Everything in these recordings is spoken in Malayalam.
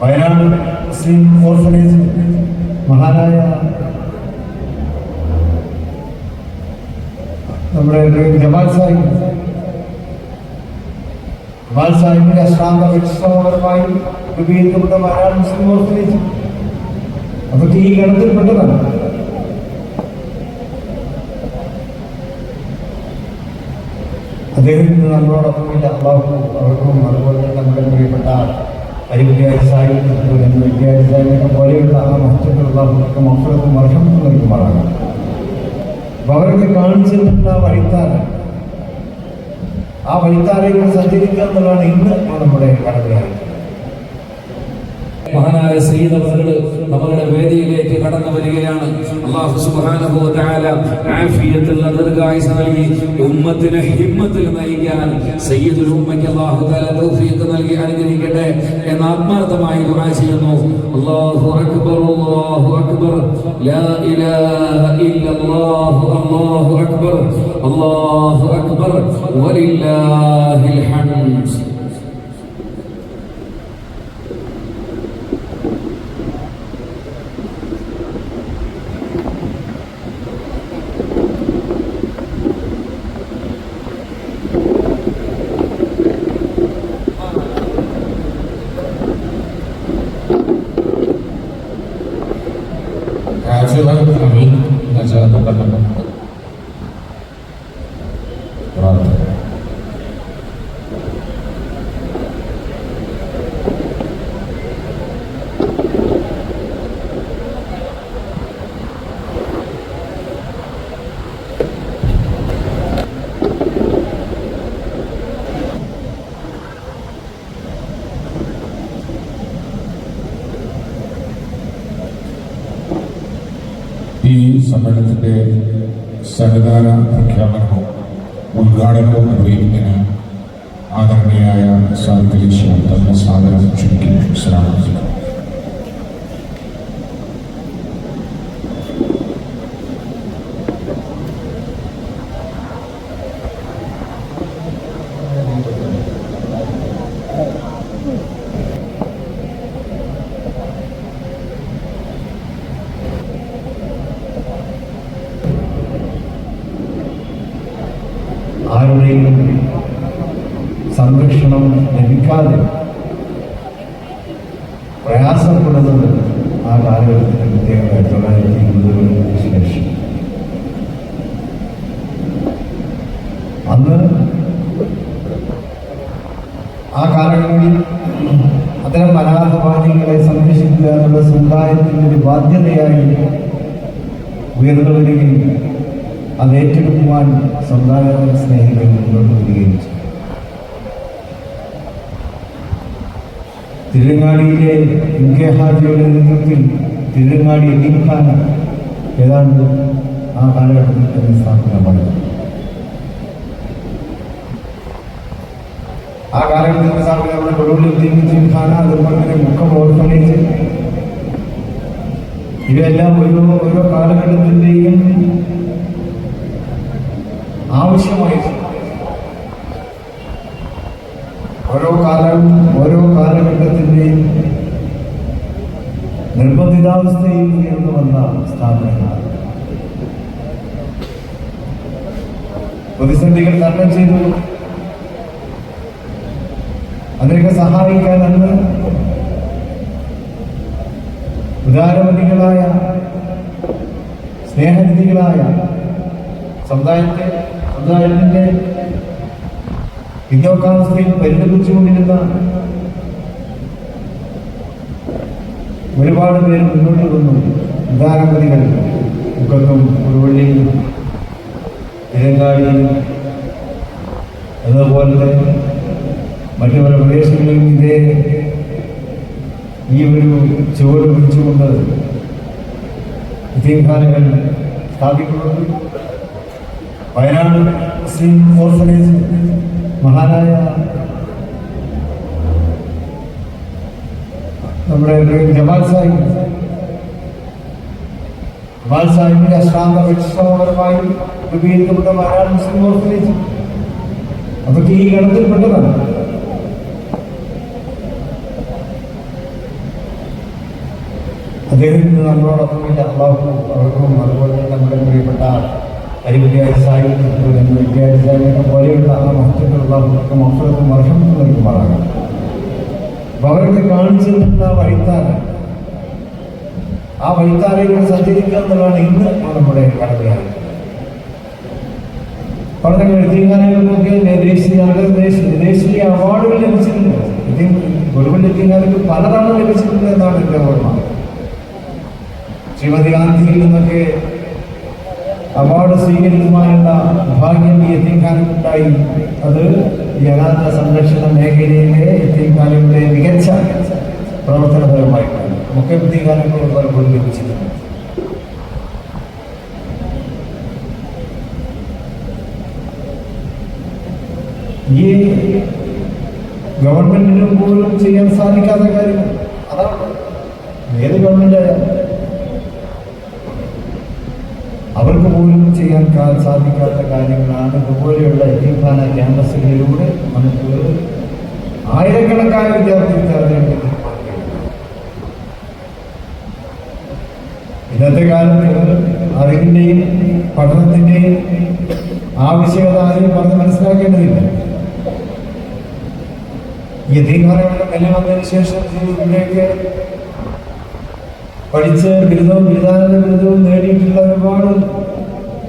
വയനാട് മുസ്ലിം ഓർഫനേജ് മഹാനായ നമ്മുടെ ജമാൽ സാഹിബ്. ജമാൽ സാഹിബിന്റെ അശ്രാന്ത പരിശ്രമപരമായി രൂപീകരിക്കപ്പെട്ട വയനാട് മുസ്ലിം ഓർഫനേജ്. അതൊക്കെ ഈ ഗണത്തിൽപ്പെട്ടതാണ് അദ്ദേഹം ഇന്ന് നമ്മളോടൊപ്പമില്ല. അള്ളാഹു അവർക്കും അതുപോലെ നമ്മുടെ പ്രിയപ്പെട്ട അരിവിദ്യാരി സാഹിബ് വിദ്യാരി സാഹിബിനെ പോലെയുള്ള ആ മഹത്വത്തിലുള്ള അവർക്ക് മക്കളൊക്കെ വർഷം നൽകുമാറാണ് അപ്പൊ അവരൊക്കെ കാണിച്ചിട്ടുള്ള വഴിത്താര ആ വഴിത്താരയിൽ സഞ്ചരിക്കുക എന്നുള്ളതാണ് ഇന്ന് നമ്മുടെ കടമയായിട്ട് മഹാനായ സയ്യിദ് അവറുകൾ അവരുടെ വേദിയിലേക്ക് കടന്നു വരികയാണ്. അള്ളാഹു സുബ്ഹാനഹു വ തആല ആഫിയത്തുള്ള ദീർഘായുസ് നൽകി ഉമ്മത്തിനെ ഹിമ്മത്തിൽ നയിക്കാൻ സയ്യിദുൽ ഉമ്മയ്ക്ക് അള്ളാഹു തആല തൗഫീഖ് നൽകി അനുഗ്രഹിക്കട്ടെ എന്ന് ആത്മാർത്ഥമായി ദുആ ചെയ്യുന്നു. അല്ലാഹു അക്ബർ അല്ലാഹു അക്ബർ. ലാ ഇലാഹ ഇല്ലല്ലാഹു അല്ലാഹു അക്ബർ. അല്ലാഹു അക്ബർ. വലില്ലാഹിൽ ഹംദ് Hasil amin. Nggak tempat-tempat. സമ്മേളനത്തിന്റെ സന്നദ്ധാന പ്രഖ്യാപനവും ഉദ്ഘാടനവും നിർവഹിക്കുന്നതിന് ആദരണീയായ സാഹിത്യലക്ഷ്യം തന്ന സാദരം ക്ഷണിക്കുന്നു ശ്രമിക്കുന്നു ആരുടെയും സംരക്ഷണം ലഭിക്കാതെ പ്രയാസപ്പെടുന്നത് ആ കാലഘട്ടത്തിൽ പ്രത്യേകം ആയിരത്തി തൊള്ളായിരത്തി ഇരുപതുകൾക്ക് ശേഷം. അന്ന് ആ കാലങ്ങളിൽ അത്തരം അനാഥബാല്യങ്ങളെ സംരക്ഷിക്കുക എന്നുള്ള സമുദായത്തിന്റെ ഒരു ബാധ്യതയായി ഉയർന്നു വരികയും അത് ഏറ്റെടുക്കുവാൻ സമുദായ സ്നേഹികൾ മുന്നോട്ട് വരികയും ചെയ്തു. തിരുങ്ങാടിയിലെ ഇൻകെ ഹാജിയുടെ നേതൃത്വത്തിൽ തിരുങ്ങാടി എലീംഖാൻ ഏതാണ്ട് ആ കാലഘട്ടത്തിൽ തന്നെ സ്ഥാപനമാണ് ആ കാലഘട്ടത്തിൽ സ്ഥാപനം നമ്മുടെ കൊടുവള്ളി തിരുവഞ്ചിഖാന അതുപോലെ തന്നെ മുക്കം ഓർഫനേജ്. ഇവയെല്ലാം ഓരോ ഓരോ കാലഘട്ടത്തിന്റെയും ആവശ്യമായി ഓരോ കാലം ഓരോ കാലഘട്ടത്തിന്റെയും നിർബന്ധിതാവസ്ഥയിൽ ഉയർന്നു വന്ന സ്ഥാപനങ്ങളാണ്. പ്രതിസന്ധികൾ തരണം ചെയ്തു. അതിനൊക്കെ സഹായിക്കാൻ അന്ന് ഉദാരമതികളായ സ്നേഹനിധികളായ സമുദായത്തെ സമുദായത്തിന്റെ പിന്നോക്കാവസ്ഥയിൽ പരിണമിച്ചുകൊണ്ടിരുന്ന ഒരുപാട് പേര് മുന്നോട്ട് വന്നു. ഉദാരപതികൾ മുക്കത്തും ഉരുവള്ളിയിലും ഇരങ്ങാടിയിലും അതുപോലെ മറ്റു പല പ്രദേശങ്ങളിലും ഇതേ ഈ ഒരു ചുവട് പിടിച്ചുകൊണ്ട് വിദ്യാകാലങ്ങൾ സ്ഥാപിക്കുന്നുണ്ട് വയനാട് മുസ്ലിം ഓർഫനേജ് മഹാനായ നമ്മുടെ ജമാൽ സാഹിബ്. ജമാൽ സാഹിബിന്റെ അഷ്ടാംഗ പരിശ്രമപരമായി രൂപീകരിക്കപ്പെട്ട വയനാട് മുസ്ലിം ഓർഫനേജ്. അതൊക്കെ ഈ ഗണത്തിൽപ്പെട്ടതാണ് അദ്ദേഹത്തിന് നമ്മളോടൊപ്പം ഇല്ല അള്ളാഹു അവർക്കും അതുപോലെ തന്നെ നമ്മുടെ പ്രിയപ്പെട്ട അരിവിദ്യാർത്ഥി സാഹിത്യം വിദ്യാർത്ഥി സാഹിത്യം പോലെയുള്ള ആ മഹത്വത്തിലുള്ള അവർക്ക് മക്കളൊക്കെ വർഷം നൽകുമാറാണ് അപ്പൊ അവരൊക്കെ കാണിച്ചു തന്ന വഴിത്താറ ആ വഴിത്താരയിലൂടെ സഞ്ചരിക്കുക എന്നുള്ളതാണ് ഇന്ന് നമ്മുടെ കടമയാണ്. പഠന എഴുത്തുകാരങ്ങൾക്കൊക്കെ ദേശീയ ദേശീയ അവാർഡുകൾ ലഭിച്ചിട്ടുണ്ട്. ഗുരുവിൽ എഴുത്തുകാർക്ക് പലതവണ ലഭിച്ചിട്ടുണ്ട് എന്നാണ് എന്റെ ഓർമ്മ. ശ്രീമതി ഗാന്ധിയിൽ നിന്നൊക്കെ അവാർഡ് സ്വീകരിക്കുവാനുള്ള ഭാഗ്യം ഈ എത്തിക്കാനുണ്ടായി അത് അനാഥ സംരക്ഷണ മേഖലയിലെ എത്തിക്കാനുടെ മികച്ച പ്രവർത്തനപരമായിട്ടാണ്. മുഖ്യ എത്തിക്കാനങ്ങൾ പലപ്പോഴും ലഭിച്ചിട്ടുണ്ട്. ഈ ഗവൺമെന്റിനും പോലും ചെയ്യാൻ സാധിക്കാത്ത കാര്യങ്ങൾ. അതാണ് ഏത് ഗവൺമെന്റ് ആയാലും അവർക്ക് പോലും ചെയ്യാൻ സാധിക്കാത്ത കാര്യങ്ങളാണ് ഇതുപോലെയുള്ള എത്തിഖാന ക്യാമ്പസുകളിലൂടെ നമുക്ക് ആയിരക്കണക്കായ വിദ്യാർത്ഥികൾക്ക് അറിയേണ്ടത് ഇന്നത്തെ കാലത്ത് അറിവിന്റെയും പഠനത്തിന്റെയും ആവശ്യകത ആരും പറഞ്ഞ് മനസ്സിലാക്കേണ്ടതില്ല. ഈ കല്ല് വന്നതിന് ശേഷം ഇവിടെയൊക്കെ പഠിച്ച് ബിരുദവും ബിരുദാനന്ദ ബിരുദവും നേടിയിട്ടുള്ള ഒരുപാട്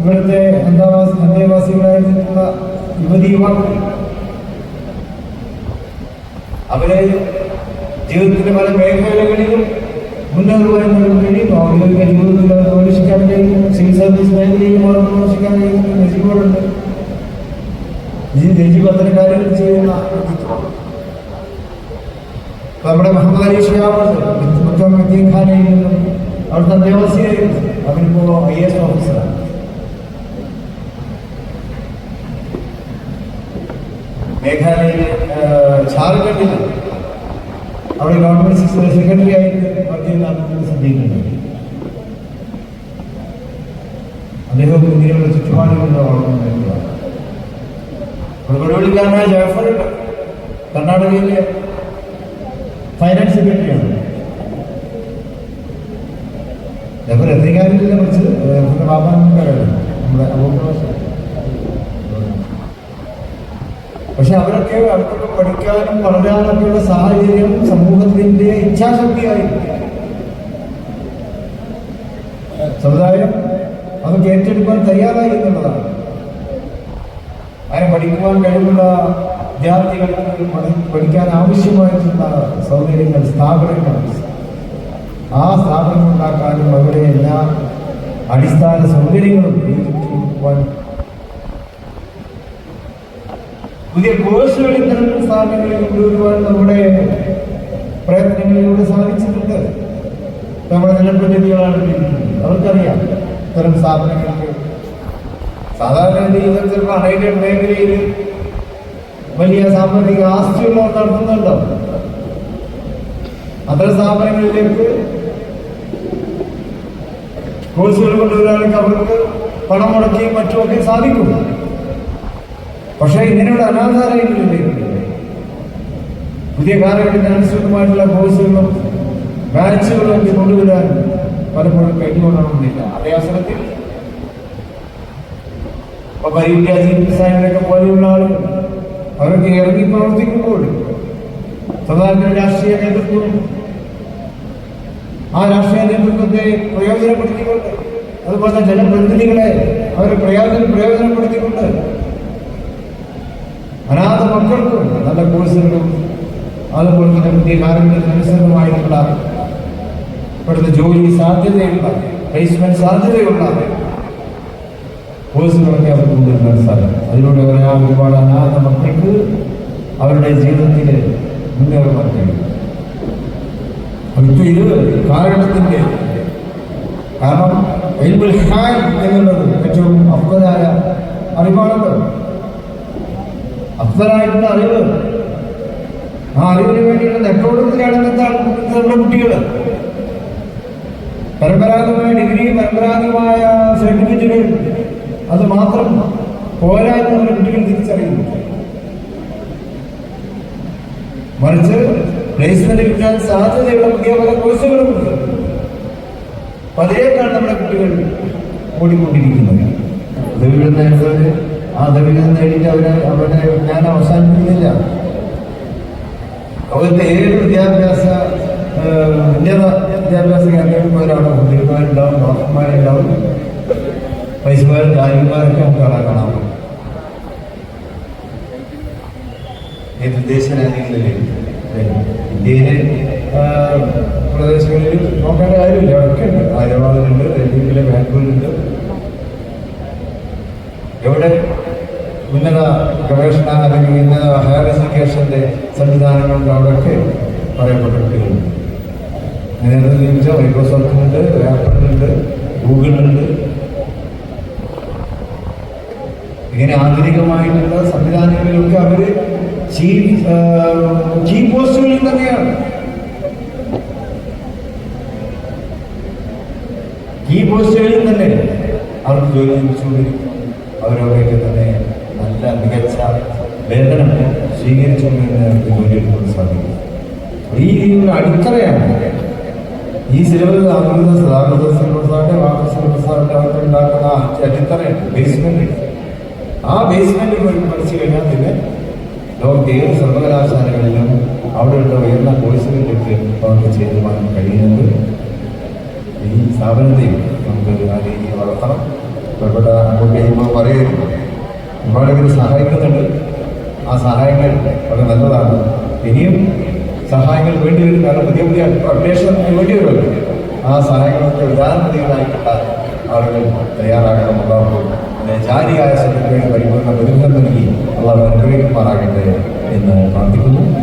ഇവിടുത്തെ അന്തേവാസി അന്തേവാസികളായിട്ടുള്ള യുവതി യുവാക്കൾ. അവരെ ജീവിതത്തിന്റെ പല മേഖലകളിലും മുന്നേറുവാനും കഴിയും ഔദ്യോഗിക ജീവിതത്തിൽ പ്രവേശിക്കാൻ കഴിയും സിവിൽ സർവീസ് മേഖലയിലും അവർ പ്രവേശിക്കാൻ കഴിയുന്ന നജിബുകളുണ്ട് ഈ കാര്യങ്ങൾ ചെയ്യുന്ന നമ്മുടെ മുഹമ്മദ് അലി ഷിയാബുണ്ട് മുഖ്യമന്ത്രി ഖാനയിൽ നിന്നും അവിടുത്തെ ദേവസ്യായിരുന്നു അവരിപ്പോ ഐ എസ് ഓഫീസറാണ്. മേഘാലയയിൽ ഝാർഖണ്ഡിൽ അവിടെ ഗവൺമെന്റ് സെക്രട്ടറി ആയിട്ട് വർക്ക് ചെയ്യുന്ന ശ്രദ്ധിക്കുന്നുണ്ട്. അദ്ദേഹം ഇങ്ങനെയുള്ള ചുറ്റുപാടുകളുടെ വളർന്നു കൊടുവള്ളിക്കാരനായ ജാഫർ കർണാടകയിലെ ഫൈനാൻസ് സെക്രട്ടറിയാണ് ജാഫർ എത്തിക്കാരില്ല കുറിച്ച് ജാഫറിന്റെ ബാബാനക്കാരാണ് നമ്മുടെ അബൂബക്കർ പക്ഷെ അവരൊക്കെ അവർക്കൊക്കെ പഠിക്കാനും വളരാനൊക്കെയുള്ള സാഹചര്യം സമൂഹത്തിന്റെ ഇച്ഛാശക്തിയായി. സമുദായം അതൊക്കെ ഏറ്റെടുക്കാൻ തയ്യാറായി എന്നുള്ളതാണ്. അങ്ങനെ പഠിക്കുവാൻ കഴിവുള്ള വിദ്യാർത്ഥികൾക്ക് പഠിക്കാൻ ആവശ്യമായിട്ടുള്ള സൗകര്യങ്ങൾ സ്ഥാപനങ്ങൾ ആ സ്ഥാപനം ഉണ്ടാക്കാനും അവരുടെ എല്ലാ അടിസ്ഥാന സൗകര്യങ്ങളും പുതിയ കോഴ്സുകൾ ഇത്തരം സ്ഥാപനങ്ങളിൽ കൊണ്ടുവരുവാൻ നമ്മുടെ പ്രയത്നങ്ങളിലൂടെ സാധിച്ചിട്ടുണ്ട്. നമ്മുടെ ജനപ്രതിനിധികളാണ്. അവർക്കറിയാം ഇത്തരം സ്ഥാപനങ്ങൾക്ക് സാധാരണ രീതിയിൽ ചിലപ്പോൾ അണയുടെ മേഖലയിൽ വലിയ സാമ്പത്തിക ആസ്തിയുള്ളവർ നടത്തുന്നുണ്ടോ? അത്തരം സ്ഥാപനങ്ങളിലേക്ക് കോഴ്സുകൾ കൊണ്ടുവരാനൊക്കെ അവർക്ക് പണം മുടക്കിയും മറ്റുമൊക്കെ സാധിക്കും. പക്ഷേ ഇങ്ങനെയുള്ള അനാഥാലയങ്ങളിലേക്ക് പുതിയ കാലഘട്ടത്തിന് അനുസൃതമായിട്ടുള്ള കോഴ്സുകളും ബാച്ചുകളും കൊണ്ടുവരാൻ പലപ്പോഴും കഴിഞ്ഞുകൊള്ളണമെന്നില്ല അതേ അവസരത്തിൽ ഇപ്പൊ പരിവിദ്യാസി ഡിസൈനറൊക്കെ പോലെയുള്ള ആളുകൾ അവരൊക്കെ ഇറങ്ങി പ്രവർത്തിക്കുമ്പോൾ സദാചാര രാഷ്ട്രീയ നേതൃത്വം ആ രാഷ്ട്രീയ നേതൃത്വത്തെ പ്രയോജനപ്പെടുത്തിക്കൊണ്ട് അതുപോലെ ജനപ്രതിനിധികളെ അവരെ പ്രയോജന പ്രയോജനപ്പെടുത്തിക്കൊണ്ട് അനാഥ മക്കൾക്കും നല്ല കോഴ്സുകളും അതുപോലെ തന്നെ പുതിയ കാലഘട്ടത്തിന് അനുസൃതമായിട്ടുള്ള ഇവിടുത്തെ ജോലി സാധ്യതയുള്ള പ്ലേസ്മെന്റ് സാധ്യതയുള്ള കോഴ്സുകളൊക്കെ അവർക്ക് കൊണ്ടുവരാൻ സാധിക്കും അതിലൂടെ ഒരാ ഒരുപാട് അനാഥ മക്കൾക്ക് അവരുടെ ജീവിതത്തിൽ മുന്നേറുവാൻ കഴിയും ഇത് കാലഘട്ടത്തിന്റെ കാരണം എന്നുള്ളത് ഏറ്റവും അഫ്ഗലായ അറിവാണല്ലോ. അഫ്സലായിട്ടുള്ള അറിവ്. ആ അറിവിന് വേണ്ടിയിട്ട് നെട്ടോടുന്നതിലാണ് ഇന്നത്തെ കുട്ടികൾ. പരമ്പരാഗതമായ ഡിഗ്രി പരമ്പരാഗതമായ സർട്ടിഫിക്കറ്റുകൾ. അത് മാത്രം പോരാ എന്നുള്ള കുട്ടികൾ തിരിച്ചറിയുന്നു. മറിച്ച് പ്ലേസ്മെന്റ് കിട്ടാൻ സാധ്യതയുള്ള പുതിയ പല കോഴ്സുകളുമുണ്ട് പതിയേക്കാണ് നമ്മുടെ കുട്ടികൾ ഓടിക്കൊണ്ടിരിക്കുന്നത്. അത് നേടുന്നത് ആ ദവികൾ നേടിയിട്ട് അവരെ അവരുടെ ഞാൻ അവസാനിപ്പിക്കുന്നില്ല. അവരുടെ ഏത് വിദ്യാഭ്യാസ ഉന്നത വിദ്യാഭ്യാസ പോയാലാണ് കുട്ടികന്മാരുണ്ടാവും ഡോക്ടർമാരുണ്ടാവും വൈസ്മാരും കാര്യന്മാരൊക്കെ നമുക്ക് കാണാൻ കാണാൻ പറ്റും. ഏത് ദേശ രാജ്യങ്ങളിലെ ഇന്ത്യയിലെ പ്രദേശങ്ങളിൽ നോക്കേണ്ട കാര്യമില്ല. അവിടെയൊക്കെ ഉണ്ട്. ഹൈദരാബാദിലുണ്ട് ഡൽഹിയിലെ ബാംഗ്ലൂരിലുണ്ട്. എവിടെ ഉന്നത ഗവേഷണ അല്ലെങ്കിൽ ഉന്നത ഹയർ എഡ്യൂക്കേഷന്റെ സംവിധാനങ്ങളുണ്ട് അവിടെയൊക്കെ പറയപ്പെട്ടിട്ടുണ്ട് അങ്ങനെ ചോദിച്ചാൽ മൈക്രോസോഫ്റ്റിനുണ്ട് ആപ്പിളിനുണ്ട് ഗൂഗിളിനുണ്ട്. ഇങ്ങനെ ആധുനികമായിട്ടുള്ള സംവിധാനങ്ങളിലൊക്കെ അവർ ചീഫ് ചീഫ് പോസ്റ്റുകളിൽ തന്നെയാണ്. ഈ പോസ്റ്റുകളിൽ തന്നെ അവർക്ക് ജോലി ലഭിച്ചുകൊണ്ടിരിക്കുന്നു. അവരവരൊക്കെ തന്നെ മികച്ച വേതനം സ്വീകരിച്ചു തന്നെ അവർക്ക് ജോലി എടുക്കാൻ സാധിക്കും. ഈ രീതിയിലുള്ള അടിത്തറയാണ് ഈ സിലബസ് അമൃത സാമൃത സിലബസ് ആകട്ടെ വാക്ക് സിലബസ് ആകട്ടെ അടിത്തറയാണ്. ബേസ്മെന്റ് ആ ബേസ്മെന്റ് പഠിച്ചു കഴിഞ്ഞാൽ പിന്നെ ലോകത്തെ ഏത് സർവകലാശാലകളിലും അവിടെയുള്ള ഉയർന്ന കോഴ്സുകളിലേക്ക് അവർക്ക് ചേരുവാൻ കഴിയുന്നത് ഈ സ്ഥാപനത്തെയും നമുക്ക് ആ രീതിയിൽ വളർത്തണം. ബന്ധപ്പെട്ട അങ്ങോട്ട് ചെയ്യുമ്പോൾ പറയുന്നു. ഒരുപാട് പേര് സഹായിക്കുന്നുണ്ട്. ആ സഹായങ്ങൾ വളരെ നല്ലതാണ്. ഇനിയും സഹായങ്ങൾ വേണ്ടി വരും. കാരണം പുതിയ പുതിയ അപ്ഡേഷൻ വേണ്ടി വരുമല്ലോ. ആ സഹായങ്ങളൊക്കെ ഉദാഹരണങ്ങളായി കിട്ടാൻ ആളുകൾ തയ്യാറാകണം. അള്ളാഹു പിന്നെ ജാതിയായ സ്വന്തത്തിന് പരിപൂർണ പ്രതിഫലം നൽകി. അള്ളാഹു അനുഗ്രഹിക്കുമാറാകട്ടെ എന്ന് പ്രാർത്ഥിക്കുന്നു.